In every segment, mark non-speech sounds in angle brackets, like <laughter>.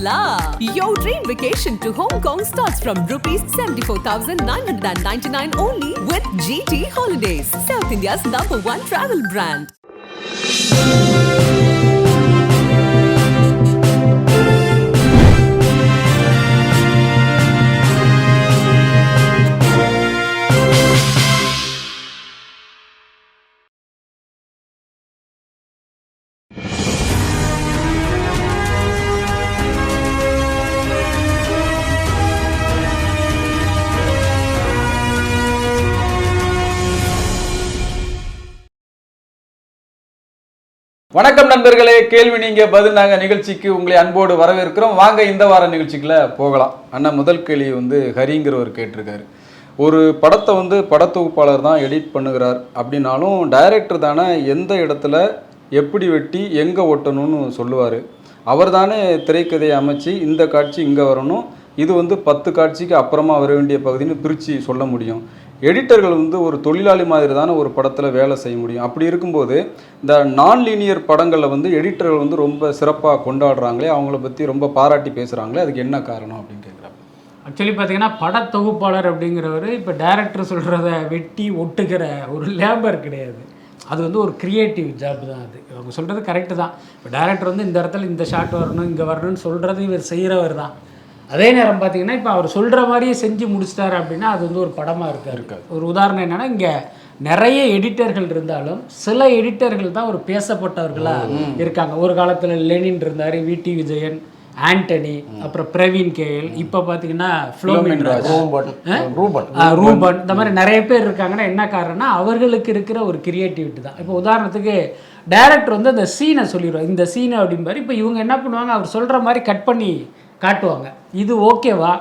la! Your dream vacation to Hong Kong starts from rupees 74,999 only with GT Holidays, South India's number one travel brand. வணக்கம் நண்பர்களே கேள்வி நீங்க பதில் நாங்கள் நிகழ்ச்சிக்கு உங்களை அன்போடு வரவேற்கிறோம். வாங்க இந்த வார நிகழ்ச்சிக்குள்ள போகலாம். அண்ணா முதல் கேள்வி வந்து ஹரிங்கிறவர் கேட்டிருக்காரு. ஒரு படத்தை வந்து படத்தொகுப்பாளர் தான் எடிட் பண்ணுகிறார் அப்படின்னாலும் டைரக்டர் தானே எந்த இடத்துல எப்படி வெட்டி எங்கே ஒட்டணும்னு சொல்லுவார். அவர் தானே திரைக்கதையை அமைச்சு இந்த காட்சி இங்கே வரணும். இது வந்து பத்து காட்சிக்கு அப்புறமா வர வேண்டிய பகுதின்னு பிரித்து சொல்ல முடியும். எடிட்டர்கள் வந்து ஒரு தொழிலாளி மாதிரி தானே ஒரு படத்தில் வேலை செய்ய முடியும். அப்படி இருக்கும்போது இந்த நான் லீனியர் படங்களில் வந்து எடிட்டர்கள் வந்து ரொம்ப சிறப்பாக கொண்டாடுறாங்களே அவங்கள பற்றி ரொம்ப பாராட்டி பேசுகிறாங்களே அதுக்கு என்ன காரணம் அப்படின்னு கேட்குறாங்க ஆக்சுவலி பார்த்தீங்கன்னா படத்தொகுப்பாளர் அப்படிங்கிறவர் இப்போ டைரக்டர் சொல்கிறத வெட்டி ஒட்டுக்கிற ஒரு லேபர் கிடையாது. அது வந்து ஒரு க்ரியேட்டிவ் ஜாப் தான் அது. அவங்க சொல்கிறது கரெக்டு தான். இப்போ டேரக்டர் வந்து இந்த இடத்துல இந்த ஷாட் வரணும் இங்கே வரணும்னு சொல்கிறது இவர் செய்கிறவர் தான் அதே நேரம் பார்த்தீங்கன்னா இப்போ அவர் சொல்கிற மாதிரியே செஞ்சு முடிச்சிட்டாரு அப்படின்னா அது வந்து ஒரு படமாக இருக்காரு ஒரு உதாரணம் என்னென்னா இங்கே நிறைய எடிட்டர்கள் இருந்தாலும் சில எடிட்டர்கள் தான் ஒரு பேசப்பட்டவர்களாக இருக்காங்க. ஒரு காலத்தில் லெனின் இருந்தார் விடி விஜயன் ஆண்டனி அப்புறம் பிரவீன் கேஎல் இப்போ பார்த்தீங்கன்னா ஃப்ளோமின் ரூபன் ரூபன் இந்த மாதிரி நிறைய பேர் இருக்காங்கன்னா என்ன காரணம்னா அவர்களுக்கு இருக்கிற ஒரு கிரியேட்டிவிட்டி தான். இப்போ உதாரணத்துக்கு டைரக்டர் வந்து அந்த சீனை சொல்லிடுவார். இந்த சீனை அப்படிம்பாரு. இப்போ இவங்க என்ன பண்ணுவாங்க அவர் சொல்கிற மாதிரி கட் பண்ணி காட்டுவாங்க. இது ஓகேவா?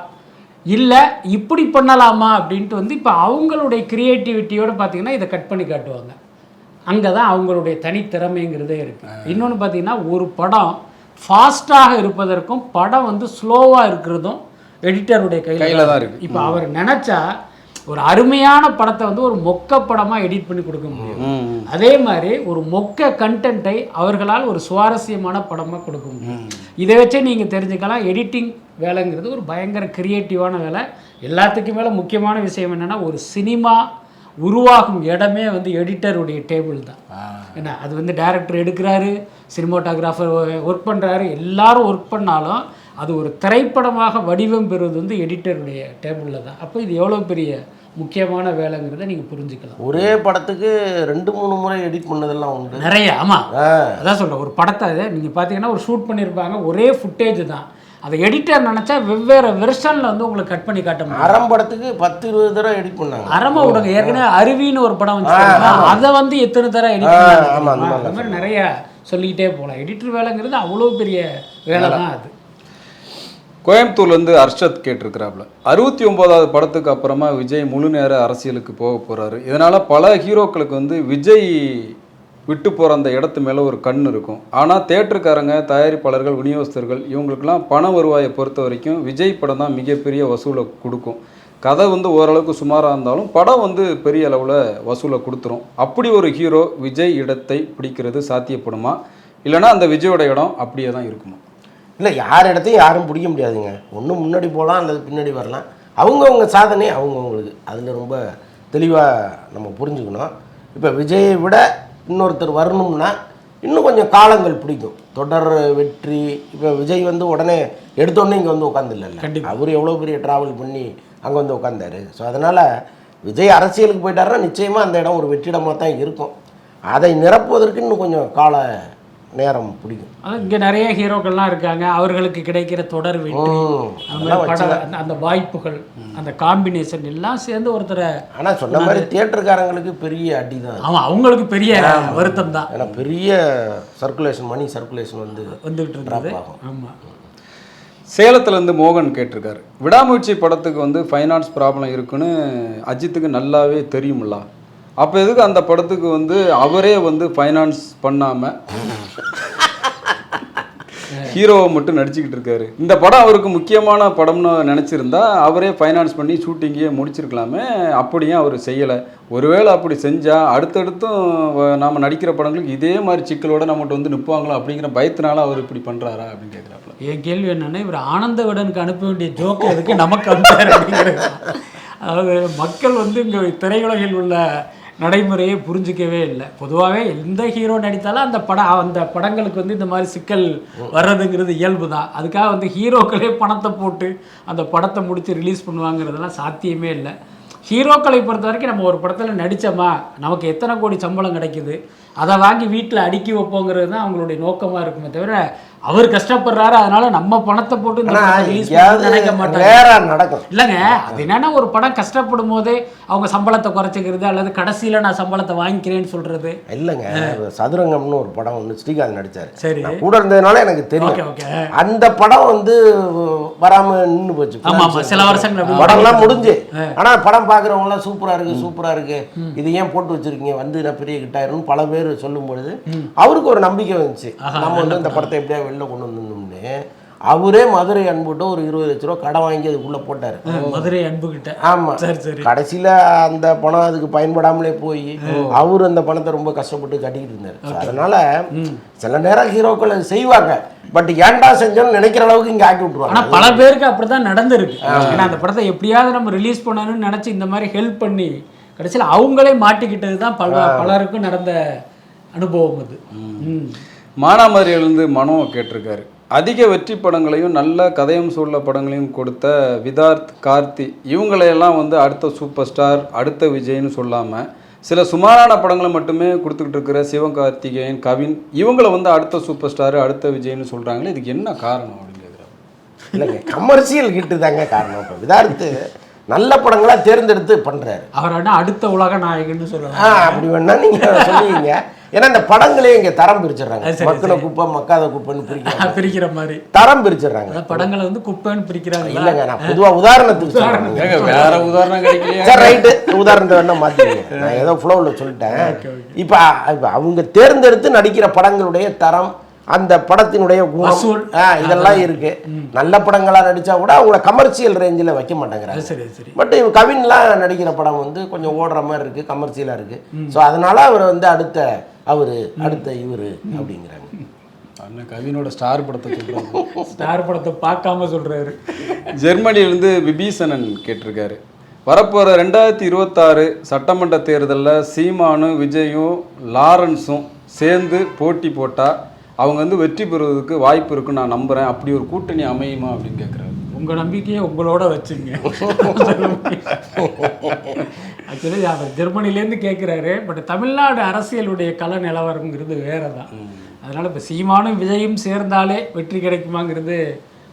இல்லை இப்படி பண்ணலாமா அப்படின்ட்டு வந்து இப்போ அவங்களுடைய கிரியேட்டிவிட்டியோடு பார்த்தீங்கன்னா இதை கட் பண்ணி காட்டுவாங்க. அங்கே தான் அவங்களுடைய தனித்திறமைங்கிறதே இருக்குது இன்னொன்று பார்த்தீங்கன்னா ஒரு படம் ஃபாஸ்ட்டாக இருப்பதற்கும் படம் வந்து ஸ்லோவாக இருக்கிறதும் எடிட்டருடைய கையில தான் இருக்கு. இப்போ அவர் நினச்சா ஒரு அருமையான படத்தை வந்து ஒரு மொக்க படமாக எடிட் பண்ணி கொடுக்க முடியும். அதே மாதிரி ஒரு மொக்க கண்டென்ட்டை அவர்களால் ஒரு சுவாரஸ்யமான படமாக கொடுக்க முடியும். இதை வச்சே நீங்கள் தெரிஞ்சுக்கலாம் எடிட்டிங் வேலைங்கிறது ஒரு பயங்கர கிரியேட்டிவான வேலை. எல்லாத்துக்கும் மேலே முக்கியமான விஷயம் என்னென்னா ஒரு சினிமா உருவாகும் இடமே வந்து எடிட்டருடைய டேபிள் தான். என்ன அது வந்து டைரக்டர் எடுக்கிறாரு சினிமோட்டோகிராஃபர் ஒர்க் பண்ணுறாரு எல்லாரும் ஒர்க் பண்ணாலும் அது ஒரு திரைப்படமாக வடிவம் பெறுவது வந்து எடிட்டருடைய டேபிளில் தான். அப்போ இது எவ்வளோ பெரிய முக்கியமான வேலைங்கிறத நீங்கள் புரிஞ்சுக்கலாம். ஒரே படத்துக்கு ரெண்டு மூணு முறை எடிட் பண்ணதெல்லாம் உண்டு. நிறைய ஆமாம் அதான் சொல்கிறேன் ஒரு படத்தை நீங்கள் பார்த்தீங்கன்னா ஒரு ஷூட் பண்ணியிருப்பாங்க ஒரே ஃபுட்டேஜ் தான். அதை எடிட்டர் நினச்சா வெவ்வேறு வெர்ஷனில் வந்து உங்களுக்கு கட் பண்ணி காட்ட முடியும். படத்துக்கு பத்து இருபது தடவை எடிட் பண்ணாங்க. அரம விடுங்க ஏற்கனவே அருவின்னு ஒரு படம் வந்து அதை வந்து எத்தனை தடவை எடிட் பண்ணாங்க அந்த மாதிரி நிறைய சொல்லிக்கிட்டே போகலாம். எடிட்டர் வேலைங்கிறது அவ்வளோ பெரிய வேலை தான் அது. கோயம்புத்தூர்லேருந்து அர்ஷத் கேட்டிருக்கிறாப்புல அறுபத்தி ஒம்போதாவது படத்துக்கு அப்புறமா விஜய் முழு நேர அரசியலுக்கு போக போகிறாரு இதனால் பல ஹீரோக்களுக்கு வந்து விஜய் விட்டு போகிற அந்த இடத்து மேலே ஒரு கண் இருக்கும். ஆனால் தேட்டருக்காரங்க தயாரிப்பாளர்கள் விநியோகஸ்தர்கள் இவங்களுக்கெல்லாம் பண வருவாயை பொறுத்த வரைக்கும் விஜய் படம் தான் மிகப்பெரிய வசூலை கொடுக்கும். கதை வந்து ஓரளவுக்கு சுமாராக இருந்தாலும் படம் வந்து பெரிய அளவில் வசூலை கொடுத்துரும். அப்படி ஒரு ஹீரோ விஜய் இடத்தை பிடிக்கிறது சாத்தியப்படுமா? இல்லைன்னா அந்த விஜயோட இடம் அப்படியே தான் இருக்குமா? இல்லை யார் இடத்தையும் யாரும் பிடிக்க முடியாதுங்க. ஒன்று முன்னாடி போகலாம் அல்லது பின்னாடி வரலாம். அவங்கவுங்க சாதனை அவங்கவுங்களுக்கு அதில் ரொம்ப தெளிவாக நம்ம புரிஞ்சுக்கணும். இப்போ விஜயை விட இன்னொருத்தர் வரணும்னா இன்னும் கொஞ்சம் காலங்கள் பிடிக்கும். தொடர் வெற்றி இப்போ விஜய் வந்து உடனே எடுத்தோடனே இங்கே வந்து உட்காந்துஇல்ல அவர் எவ்வளோ பெரிய ட்ராவல் பண்ணி அங்கே வந்து உட்காந்தாரு ஸோ அதனால் விஜய் அரசியலுக்கு போயிட்டாருன்னா நிச்சயமாக அந்த இடம் ஒரு வெற்றிடமாக தான் இருக்கும். அதை நிரப்புவதற்கு இன்னும் கொஞ்சம் கால நேரம் பிடிக்கும். இங்கே நிறைய ஹீரோக்கள்லாம் இருக்காங்க. அவர்களுக்கு கிடைக்கிற தொடர் வெற்றி அந்த வாய்ப்புகள் அந்த காம்பினேஷன் எல்லாம் சேர்ந்து ஒருத்தரை ஆனால் சொன்ன மாதிரி தியேட்டருக்காரங்களுக்கு பெரிய அடி தான். ஆமாம் அவங்களுக்கு பெரிய வருத்தம் தான். ஏன்னா பெரிய சர்க்குலேஷன் மணி சர்க்குலேஷன் வந்து வந்துகிட்டு இருந்தது. ஆமாம் சேலத்துலேருந்து மோகன் கேட்டிருக்காரு. விடாமுயற்சி படத்துக்கு வந்து ஃபைனான்ஸ் ப்ராப்ளம் இருக்குன்னு அஜித்துக்கு நல்லாவே தெரியுமில்ல அப்போ எதுக்கு அந்த படத்துக்கு வந்து அவரே வந்து ஃபைனான்ஸ் பண்ணாமல் ஹீரோவை மட்டும் நடிச்சுக்கிட்டு இருக்காரு. இந்த படம் அவருக்கு முக்கியமான படம்னு நினச்சிருந்தா அவரே ஃபைனான்ஸ் பண்ணி ஷூட்டிங்கே முடிச்சிருக்கலாமே. அப்படியும் அவர் செய்யலை. ஒருவேளை அப்படி செஞ்சால் அடுத்தடுத்தும் நாம் நாம நடிக்கிற படங்களுக்கு இதே மாதிரி சிக்கலோட நம்மகிட்ட வந்து நிற்பாங்களோ அப்படிங்கிற பயத்தினால அவர் இப்படி பண்ணுறாரா அப்படின்னு கேட்குறாப்புல என் கேள்வி என்னன்னா இவர் ஆனந்த விடனுக்கு அனுப்ப வேண்டிய ஜோக்கு எதுக்கு நமக்கு அனுப்புறாரு அப்படிங்கிறது. அதாவது மக்கள் வந்து இங்கே திரையுலகில் உள்ள நடைமுறையை புரிஞ்சிக்கவே இல்லை. பொதுவாகவே எந்த ஹீரோ நடித்தாலும் அந்த படம் அந்த படங்களுக்கு வந்து இந்த மாதிரி சிக்கல் வர்றதுங்கிறது இயல்பு தான் அதுக்காக வந்து ஹீரோக்களே பணத்தை போட்டு அந்த படத்தை முடித்து ரிலீஸ் பண்ணுவாங்கிறதெல்லாம் சாத்தியமே இல்லை. ஹீரோக்களை பொறுத்த வரைக்கும் நம்ம ஒரு படத்தில் நடித்தோமா நமக்கு எத்தனை கோடி சம்பளம் கிடைக்குது? அதை வாங்கி வீட்டில் அடுக்கி வைப்போங்கிறது தான் அவங்களுடைய நோக்கமாக இருக்குமே தவிர அவர் கஷ்டப்படுறாரு அதனால நம்ம பணத்தை போட்டு நினைக்க மாட்டாங்க. நடக்கும். இல்லைங்க அது என்னன்னா ஒரு படம் கஷ்டப்படும் போதே அவங்க சம்பளத்தை குறைச்சிக்கிறது அல்லது கடைசியில் நான் சம்பளத்தை வாங்கிக்கிறேன்னு சொல்றது. இல்லைங்க சதுரங்கம்னு ஒரு படம் ஒன்று ஸ்ரீகாந்த் நடிச்சாரு. சரி. கூட இருந்ததுனால எனக்கு தெரியும். அந்த படம் வந்து வராம நின்னு போச்சு. ஆமா ஆமா சில வருஷங்கள் படம்லாம் முடிஞ்சு. ஆனா படம் பாக்குறவங்க எல்லாம் சூப்பரா இருக்கு சூப்பரா இருக்கு. இது ஏன் போட்டு வச்சிருக்கீங்க? வந்து நான் பெரிய ஹிட் ஆயிரும்னு பல பேர் சொல்லும் பொழுது அவருக்கு ஒரு நம்பிக்கை வந்துச்சு. நம்ம வந்து இந்த படத்தை எப்படியா வெளில கொண்டு வந்துடணும்னு. அவரே மதுரை அன்புட்டு ஒரு இருபது லட்ச ரூபா கடன் வாங்கி அதுக்குள்ள போட்டாரு. மதுரை அன்புகிட்ட. ஆமா. சரி சரி. கடைசியில அந்த பணம் அதுக்கு பயன்படாமலே போய் அவர் அந்த பணத்தை ரொம்ப கஷ்டப்பட்டு கட்டிக்கிட்டு இருந்தாரு. அதனால சில நேரம் ஹீரோக்கள் செய்வாங்க. பட் ஏன்டா செஞ்சோம்னு நினைக்கிற அளவுக்கு இங்க ஆக்கி ஆனா விட்டுருவாங்க பல பேருக்கு அப்படிதான் நடந்திருக்கு. ஏன்னா அந்த படத்தை எப்படியாவது நம்ம ரிலீஸ் பண்ணணும்னு நினைச்சு இந்த மாதிரி ஹெல்ப் பண்ணி கடைசியில் அவங்களே மாட்டிக்கிட்டது தான் பல பலருக்கும் நடந்த அனுபவம் அது. மானாமரியிலிருந்து மனோ கேட்டிருக்காரு. அதிக வெற்றி படங்களையும் நல்ல கதையம்சம் உள்ள படங்களையும் கொடுத்த விதார்த் கார்த்தி இவங்களையெல்லாம் வந்து அடுத்த சூப்பர் ஸ்டார் அடுத்த விஜய்னு சொல்லாமல் சில சுமாரான படங்களை மட்டுமே கொடுத்துக்கிட்டு இருக்கிற சிவகார்த்திகேயன் கவின் இவங்களை வந்து அடுத்த சூப்பர் ஸ்டார் அடுத்த விஜய்னு சொல்கிறாங்களே இதுக்கு என்ன காரணம் அப்படின்னு கேட்குறாங்க இல்லைங்க கமர்ஷியல் ஹிட்டு தாங்க காரணம். இப்போ விதார்த்து நல்ல படங்களா தேர்ந்தெடுத்து பண்றாரு. அவர் என்ன அடுத்த உலக நாயகன்னு ஆ சொல்லலாம் அப்படி வேணா நீங்க சொல்லுவீங்க. ஏன்னா இந்த படங்களே இங்க தரம் பிரிச்சிடுறாங்க. மக்களை குப்பை மக்காத குப்பைன்னு பிரிக்கிறாங்க. <laughs> பிரிக்கிற மாதிரி. தரம் பிரிச்சிடுறாங்க. படங்களை வந்து குப்பைன்னு பிரிக்கிறாங்க. இல்லைங்க நான் பொதுவா உதாரணத்துக்கு சொல்றேன். வேற உதாரணம் கிடைக்கலையா? சரி ரைட்டு. உதாரணத்தை வேணா மாத்திக்கங்க. <laughs> நான் ஏதோ ஃப்ளோவில் சொல்லிட்டேன். இப்போ இப்போ அவங்க தேர்ந்தெடுத்து நடிக்கிற படங்களுடைய தரம் அந்த படத்தினுடைய குணம் இதெல்லாம் இருக்கு. நல்ல படங்களா நடிச்சா கூட அவங்கள கமர்ஷியல் ரேஞ்சில் வைக்க மாட்டேங்கிறாங்க. அது சரி சரி. பட் இவன் கவின்லாம் நடிக்கிற படம் வந்து கொஞ்சம் ஓடுற மாதிரி இருக்கு கமர்ஷியலாக இருக்கு. ஸோ அதனால அவர் வந்து அடுத்த அவரு அடுத்த இவரு அப்படிங்கிறாங்க. அண்ணன் கவினோட ஸ்டார் படத்தை சொல்கிறாங்க ஸ்டார் படத்தை பார்க்காம சொல்றாரு. ஜெர்மனியிலிருந்து விபீஷணன் கேட்டிருக்காரு. வரப்போகிற ரெண்டாயிரத்தி இருபத்தாறு சட்டமன்ற தேர்தலில் சீமானும் விஜயும் லாரன்ஸும் சேர்ந்து போட்டி போட்டால் அவங்க வந்து வெற்றி பெறுவதற்கு வாய்ப்பு இருக்குன்னு நான் நம்புகிறேன் அப்படி ஒரு கூட்டணி அமையுமா அப்படின்னு கேட்குறாரு உங்க நம்பிக்கையை உங்களோட வச்சுங்க. ஆக்சுவலி அவர் ஜெர்மனிலேருந்து கேட்குறாரு பட் தமிழ்நாடு அரசியலுடைய கள நிலவரங்கிறது வேற தான் அதனால இப்போ சீமானும் விஜயும் சேர்ந்தாலே வெற்றி கிடைக்குமாங்கிறது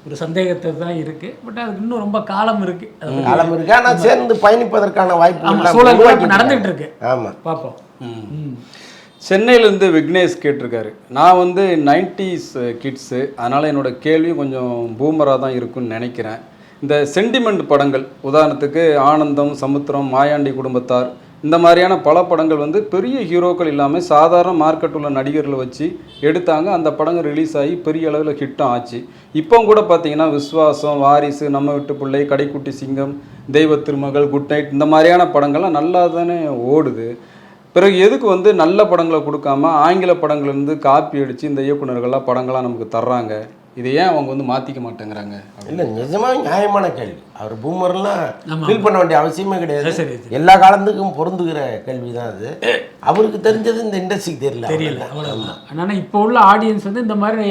ஒரு சந்தேகத்தை தான் இருக்கு. பட் அதுக்கு இன்னும் ரொம்ப காலம் இருக்கு. காலம் இருக்கு. ஆனா சேர்ந்து பயணிப்பதற்கான வாய்ப்பு சூழல் நடந்துகிட்டு இருக்கு. ஆமா. பார்ப்போம். சென்னையிலேருந்து விக்னேஷ் கேட்டிருக்காரு. நான் வந்து நைன்டிஸ் கிட்ஸு அதனால் என்னோட கேள்வி கொஞ்சம் பூமராக தான் இருக்குன்னு நினைக்கிறேன். இந்த சென்டிமெண்ட் படங்கள் உதாரணத்துக்கு ஆனந்தம் சமுத்திரம் மாயாண்டி குடும்பத்தார் இந்த மாதிரியான பல படங்கள் வந்து பெரிய ஹீரோக்கள் இல்லாமல் சாதாரண மார்க்கெட் உள்ள நடிகர்களை வச்சு எடுத்தாங்க. அந்த படங்கள் ரிலீஸ் ஆகி பெரிய அளவில் ஹிட்டும் ஆச்சு. இப்போ கூட பார்த்தீங்கன்னா விஸ்வாசம் வாரிசு நம்ம வீட்டு பிள்ளை கடைக்குட்டி சிங்கம் தெய்வ திருமகள் குட் நைட் இந்த மாதிரியான படங்கள்லாம் நல்லா தானே ஓடுது. பிறகு எதுக்கு வந்து நல்ல படங்களை கொடுக்காம ஆங்கில படங்கள்லேருந்து காப்பி அடித்து இந்த இயக்குனர்கள்லாம் படங்களாக நமக்கு தர்றாங்க? இதை ஏன் அவங்க வந்து மாற்றிக்க மாட்டேங்கிறாங்க? இல்லை நிஜமாக நியாயமான கேள்வி. அவர் பூமர்லாம். ஃபீல் பண்ண வேண்டிய அவசியமே கிடையாது. எல்லா காலத்துக்கும் பொருந்துகிற கேள்வி தான் அது அவருக்கு தெரிஞ்சது இந்த இண்டஸ்ட்ரிக்கு தெரியல தெரியல அவ்வளவுதான். அதனால இப்போ உள்ள ஆடியன்ஸ் வந்து இந்த மாதிரி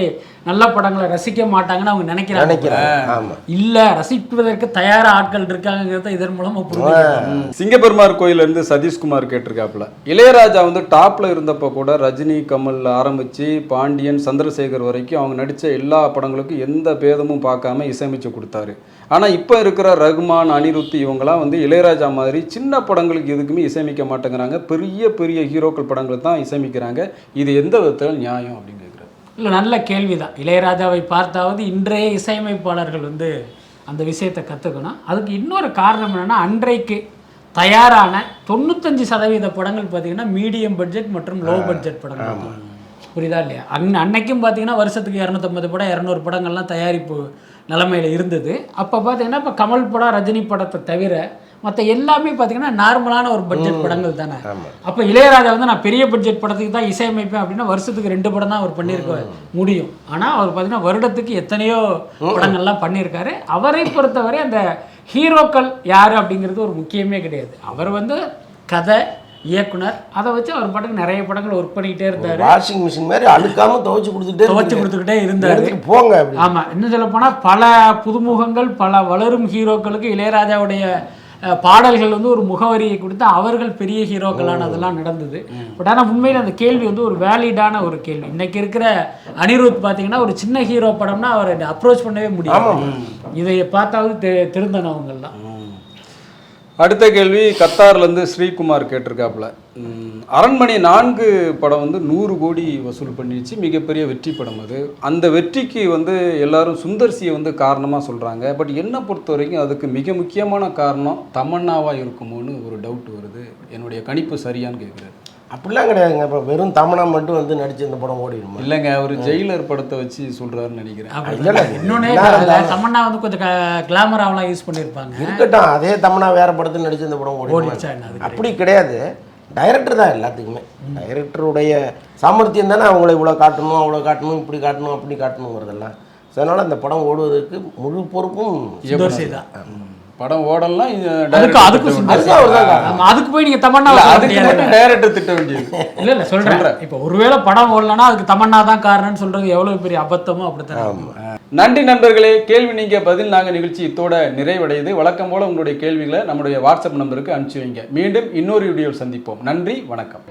நல்ல படங்களை ரசிக்க மாட்டாங்கன்னு அவங்க நினைக்கிறாங்க நினைக்கிறேன் ஆமா. இல்ல ரசிப்பதற்கு தயாரா ஆட்கள் இருக்காங்கிறத இதன் மூலமா புரிஞ்சுக்கலாம் சிங்கப்பெருமார் கோயிலேருந்து சதீஷ்குமார் கேட்டிருக்காப்புல. இளையராஜா வந்து டாப்ல இருந்தப்போ கூட ரஜினி கமல் ஆரம்பிச்சு பாண்டியன் சந்திரசேகர் வரைக்கும் அவங்க நடித்த எல்லா படங்களுக்கும் எந்த பேதமும் பார்க்காம இசையமைச்சு கொடுத்தாரு. ஆனால் இப்போ இருக்கிற ரகுமான் அனிருத் இவங்களாம் வந்து இளையராஜா மாதிரி சின்ன படங்களுக்கு எதுக்குமே இசையமைக்க மாட்டேங்கிறாங்க. பெரிய பெரிய ஹீரோக்கள் படங்களுக்கு தான் இசையமைக்கிறாங்க. இது எந்த விதத்தில் நியாயம் அப்படின்னு கேட்குறாரு இல்ல நல்ல கேள்விதான். இளையராஜாவை பார்த்தாவது இன்றைய இசையமைப்பாளர்கள் வந்து அந்த விஷயத்தை கத்துக்கணும். அதுக்கு இன்னொரு காரணம் என்னன்னா அன்றைக்கு தயாரான தொண்ணூத்தஞ்சு சதவீத படங்கள் பார்த்தீங்கன்னா மீடியம் பட்ஜெட் மற்றும் லோ பட்ஜெட் படங்கள். தான். புரியுதா இல்லையா? அன் அன்னைக்கும் பார்த்தீங்கன்னா வருஷத்துக்கு இரநூத்தம்பது படம் இரநூறு படங்கள்லாம் தயாரிப்பு நிலமையில இருந்தது. அப்போ பார்த்தீங்கன்னா இப்போ கமல் படம் ரஜினி படத்தை தவிர மற்ற எல்லாமே பார்த்தீங்கன்னா நார்மலான ஒரு பட்ஜெட் படங்கள் தானே? அப்போ இளையராஜா வந்து நான் பெரிய பட்ஜெட் படத்துக்கு தான் இசையமைப்பேன் அப்படின்னா வருஷத்துக்கு ரெண்டு படம் தான் அவர் பண்ணியிருக்க முடியும். ஆனால் அவர் பார்த்தீங்கன்னா வருடத்துக்கு எத்தனையோ படங்கள்லாம் பண்ணியிருக்காரு. அவரை பொறுத்தவரை அந்த ஹீரோக்கள் யார் அப்படிங்கிறது ஒரு முக்கியமே கிடையாது. அவர் வந்து கதை இயக்குனர். அதை வச்சு அவர் பாட்டுக்கு நிறைய படங்கள் ஒர்க் பண்ணிக்கிட்டே இருந்தார். வாஷிங் மிஷின் மாதிரி அழுக்காம துவைச்சு கொடுத்துட்டே துவச்சு. கொடுத்துக்கிட்டே இருந்தார். போங்க அப்படி. ஆமா இன்னும் சொல்ல போனா பல புதுமுகங்கள் பல வளரும் ஹீரோக்களுக்கு இளையராஜாவுடைய பாடல்கள் வந்து ஒரு முகவரியை கொடுத்து அவர்கள் பெரிய ஹீரோக்களானதெல்லாம் நடந்தது. பட் ஆனால் உண்மையில் அந்த கேள்வி வந்து ஒரு வேலிடான ஒரு கேள்வி. இன்னைக்கு இருக்கிற அனிருத் பார்த்தீங்கன்னா ஒரு சின்ன ஹீரோ படம்னா அவரை அப்ரோச் பண்ணவே முடியும் இதை பார்த்தாவது தெ- திருந்தணும் அவங்கெல்லாம் அடுத்த கேள்வி கத்தார்லேருந்து ஸ்ரீகுமார் கேட்டிருக்காப்புல. அரண்மனை நான்கு படம் வந்து நூறு கோடி வசூல் பண்ணிடுச்சு. மிகப்பெரிய வெற்றி படம் அது. அந்த வெற்றிக்கு வந்து எல்லாரும் சுந்தர்சியை வந்து காரணமாக சொல்கிறாங்க பட் என்னை பொறுத்த வரைக்கும் அதுக்கு மிக முக்கியமான காரணம் தமன்னாவாக இருக்குமோன்னு ஒரு டவுட் வருது. என்னுடைய கணிப்பு சரியான்னு கேட்குறாரு அப்படிலாம் கிடையாதுங்க. இப்போ வெறும் தமிழா மட்டும் வந்து நடிச்சு இந்த படம் ஓடிடுமா? இல்லைங்க அவர் ஜெயிலர் படத்தை வச்சு சொல்கிறாருன்னு நினைக்கிறேன். இருந்தாலும் தமன்னா வந்து கொஞ்சம் கிளாமராவெலாம் யூஸ் பண்ணியிருப்பாங்க. இருக்கட்டும் அதே தமிழா வேற படத்தில் நடிச்சு இந்த படம் ஓடிடுமா? அப்படி கிடையாது. டைரக்டர் தான் எல்லாத்துக்குமே. டைரக்டருடைய சாமர்த்தியம் தானே அவங்கள இவ்வளோ காட்டணும் அவ்வளோ காட்டணும் இப்படி காட்டணும் அப்படி காட்டணுங்கிறதெல்லாம். ஸோ அதனால் அந்த படம் ஓடுவதற்கு முழு பொறுப்பும் தான். படம் ஓடலாம் அதுக்கு அதுக்கு அதுக்கு போய் நீங்க தமன்னா அதுக்கு. மட்டும் டைரக்டர் திட்ட வேண்டியது. இல்ல இல்ல சொல்றேன். இப்போ ஒருவேளை படம் ஓடலன்னா அதுக்கு தமன்னா தான் காரணம்னு சொல்றது எவ்வளவு பெரிய அபத்தமோ அப்படித்தான். நன்றி நண்பர்களே கேள்வி நீங்க பதில் நாங்க நிகழ்ச்சி இத்தோட நிறைவடையுது. வழக்கம் போல உங்களுடைய கேள்விகளை நம்முடைய வாட்ஸ்அப் நம்பருக்கு அனுப்பிச்சு வைங்க. மீண்டும் இன்னொரு வீடியோவில் சந்திப்போம். நன்றி வணக்கம்.